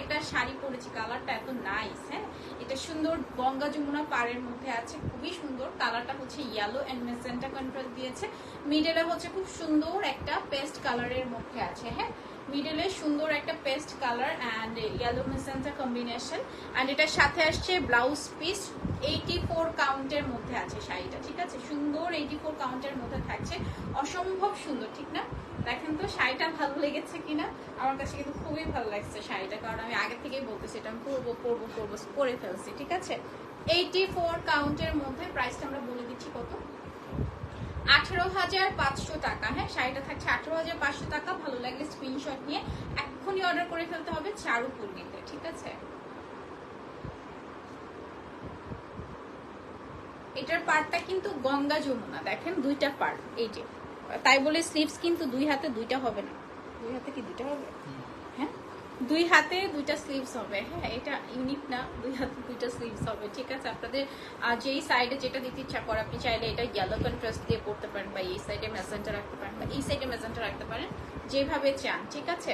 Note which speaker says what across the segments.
Speaker 1: একটা শাড়ি পরেছি কালারটা এত নাইস হ্যাঁ? এটা সুন্দর গঙ্গা যমুনা পাড়ের মধ্যে আছে, খুবই সুন্দর। কালারটা হচ্ছে ইয়েলো অ্যান্ড মেসেন্টা কন্ট্রাস্ট দিয়েছে। মিডলে হচ্ছে খুব সুন্দর একটা পেস্ট কালারের মধ্যে আছে হ্যাঁ? মিডলে সুন্দর একটা paste colour and yellow magenta combination and এটার সাথে আসছে ব্লাউজ পিস এইটি ফোর কাউন্টের মধ্যে আছে শাড়িটা, ঠিক আছে? সুন্দর এইটি ফোর কাউন্টের মধ্যে থাকছে। অসম্ভব সুন্দর, ঠিক না? দেখেন তো, শাড়িটা ভালো লেগেছে কিনা? আমার কাছে কিন্তু খুবই ভালো লাগছে শাড়িটা, কারণ আমি আগে থেকেই বলতেছি, এটা আমি পরবো পরবো পরবো, করে ফেলছি, ঠিক আছে? এইটি ফোর কাউন্টের মধ্যে প্রাইসটা আমরা বলে দিচ্ছি কত? আঠেরো হাজার পাঁচশো টাকা হ্যাঁ? শাড়িটা থাকছে আঠেরো হাজার পাঁচশো টাকা, ভালো লাগলে স্ক্রিনশট নিয়ে এক্ষুনি অর্ডার করে ফেলতে হবে চারু পূর্ণিতে ঠিক আছে? এটার পার্টটা কিন্তু গঙ্গা যমুনা, দেখেন দুইটা পার্ট এই যে। তাই বলে স্লিভস কিন্তু দুই হাতে দুইটা হবে না। দুই হাতে কি দুইটা হবে? দুই হাতে দুইটা স্লিভস হবে। হ্যাঁ এটা ইউনিক না, দুই হাতে দুইটা স্লিভস হবে। ঠিক আছে, আপনাদের যেই সাইডে যেটা দিতে ইচ্ছা করে, আপনি চাইলে এটা ইয়েলো কন্ট্রাস্ট দিয়ে পড়তে পারেন বা এই সাইডে মেসেন্টা রাখতে পারেন বা এই সাইডে মেসেন্টা রাখতে পারেন, যেভাবে চান, ঠিক আছে?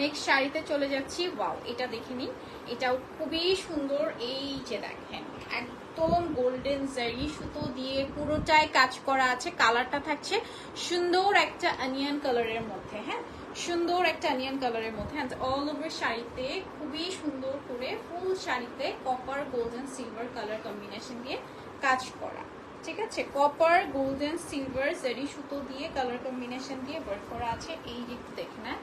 Speaker 1: নেক্সট শাড়িতে চলে যাচ্ছি ওয়াও এটা দেখে নিন। এটাও খুবই সুন্দর, এই যে দেখেন, একদম গোল্ডেন জারি সুতো দিয়ে পুরোটাই কাজ করা আছে, কালারটা থাকছে সুন্দর একটা অনিয়ন কালারের মধ্যে হ্যাঁ? সুন্দর একটা অনিয়ন কালারের মধ্যে অল ওভার শাড়িতে খুবই সুন্দর করে ফুল শাড়িতে copper golden silver colour combination দিয়ে কাজ করা। ঠিক আছে? কপার গোল্ডেন সিলভার জারি সুতো দিয়ে কালার কম্বিনেশন দিয়ে ওয়ার্ক করা আছে। এই যে একটু দেখে না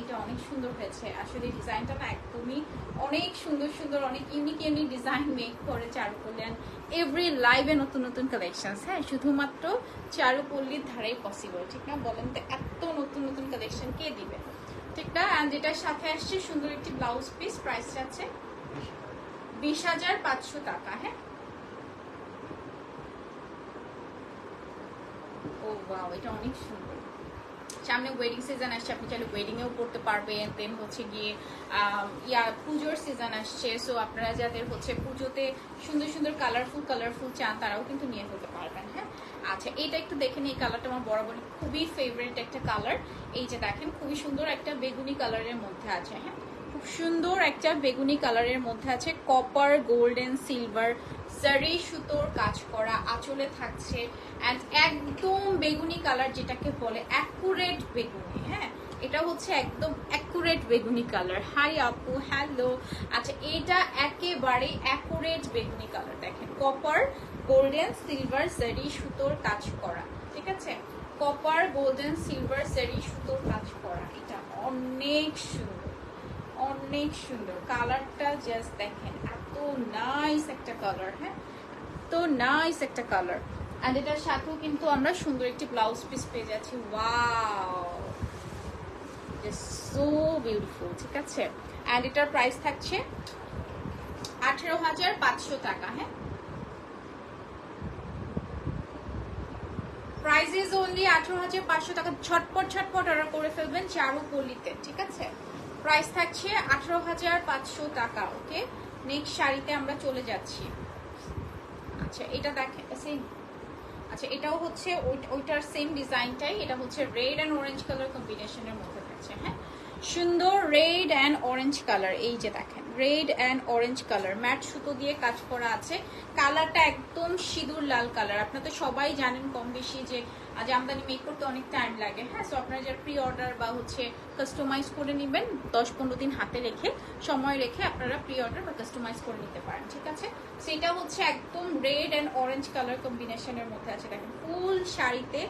Speaker 1: এটা অনেক সুন্দর হয়েছে। আসলে ডিজাইনটা না একদমই অনেক সুন্দর সুন্দর, অনেক ইউনিক ইউনিক ডিজাইন মেক করে চারুকল্যাণ। এভরি লাইভে নতুন নতুন কালেকশন হ্যাঁ? শুধুমাত্র চারুপল্লীর ধারাই পসিবল ঠিক না? বলেন তো এত নতুন নতুন কালেকশন কে দিবে? ঠিক এন্ড এটার সাথে আসছে সুন্দর একটি ব্লাউজ পিস প্রাইস আছে বিশ হাজার পাঁচশো টাকা হ্যাঁ? ও বাহ এটা অনেক সুন্দর। সামনে ওয়েডিং সিজন আসছে, আপনি চাইলে ওয়েডিংয়েও করতে পারবেন দেন হচ্ছে গিয়ে ইয়া, পুজোর সিজন আসছে সো আপনারা যাদের হচ্ছে পুজোতে সুন্দর সুন্দর কালারফুল কালারফুল চান, তারাও কিন্তু নিয়ে ফেলতে পারবেন হ্যাঁ? আচ্ছা এটা একটু দেখেন এই কালারটা আমার বরাবরই খুবই ফেভারিট একটা কালার এই যে দেখেন, খুবই সুন্দর একটা বেগুনি কালারের মধ্যে আছে হ্যাঁ? খুব সুন্দর একটা বেগুনি কালারের মধ্যে আছে কপার গোল্ডেন সিলভার জারি সুতোর কাজ করা, আঁচলে থাকছে অ্যান্ড একদম বেগুনি কালার যেটাকে বলে অ্যাকুরেট বেগুনি হ্যাঁ? এটা হচ্ছে একদম অ্যাকুরেট বেগুনি কালার। হাই আপু হ্যালো আচ্ছা এটা একেবারে অ্যাকুরেট বেগুনি কালার, দেখেন। কপার গোল্ডেন সিলভার জারি সুতোর কাজ করা, ঠিক আছে? কপার গোল্ডেন সিলভার জারি সুতোর কাজ করা, এটা অনেক সুন্দর। অনেক সুন্দর। কালারটা জাস্ট দেখেন, এত নাইস একটা কালার হ্যাঁ? এত নাইস একটা কালার অ্যান্ড এটার সাথেও কিন্তু আমরা সুন্দর একটি ব্লাউজ পিস পেয়ে যাচ্ছি। ওয়াও সো বিউটিফুল ঠিক আছে? অ্যান্ড এটার প্রাইস থাকছে আঠেরো হাজার পাঁচশো টাকা হ্যাঁ? প্রাইস ইজ অনলি আঠেরো হাজার পাঁচশো টাকা। ছটপট ছটপট অর্ডার করে ফেলবেন চারু পল্লিতে ঠিক আছে? প্রাইস থাকছে আঠারো হাজার পাঁচশো টাকা, ওকে? নেক্সট শাড়িতে আমরা চলে যাচ্ছি। আচ্ছা এটা দেখেন আচ্ছা এটাও হচ্ছে ওই- ওইটার সেম ডিজাইনটাই, এটা হচ্ছে রেড অ্যান্ড অরেঞ্জ কালার কম্বিনেশনের মধ্যে থাকছে হ্যাঁ? সুন্দর রেড অ্যান্ড অরেঞ্জ কালার এই যে দেখেন। Red and orange colour matte সুতো দিয়ে কাজ করা আছে। কালারটা একদম সিঁদুর লাল কালার আপনারা তো সবাই জানেন কম বেশি যে আজ আমদানি মেক করতে অনেক টাইম লাগে। হ্যাঁ সো আপনারা যারা প্রি অর্ডার বা হচ্ছে কাস্টমাইজ করে নেবেন, দশ পনেরো দিন হাতে রেখে, সময় রেখে আপনারা প্রি অর্ডার বা কাস্টমাইজ করে নিতে পারেন, ঠিক আছে? সেটা হচ্ছে একদম রেড অ্যান্ড অরেঞ্জ কালার কম্বিনেশনের মধ্যে আছে। দেখেন ফুল শাড়িতে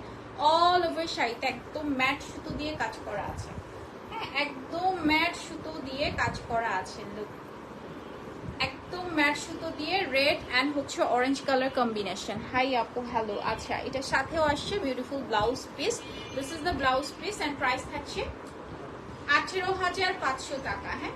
Speaker 1: অল ওভার শাড়িতে একদম ম্যাট সুতো দিয়ে কাজ করা আছে। হ্যাঁ একদম ম্যাট সুতো দিয়ে কাজ করা আছে লুক একদম ম্যাট সুতো দিয়ে রেড অ্যান্ড হচ্ছে অরেঞ্জ কালার কম্বিনেশন হাই আপু হ্যালো আচ্ছা এটা সাথেও আসছে beautiful blouse piece this is the blouse piece and price থাকছে আঠেরো হাজার পাঁচশো টাকা হ্যাঁ?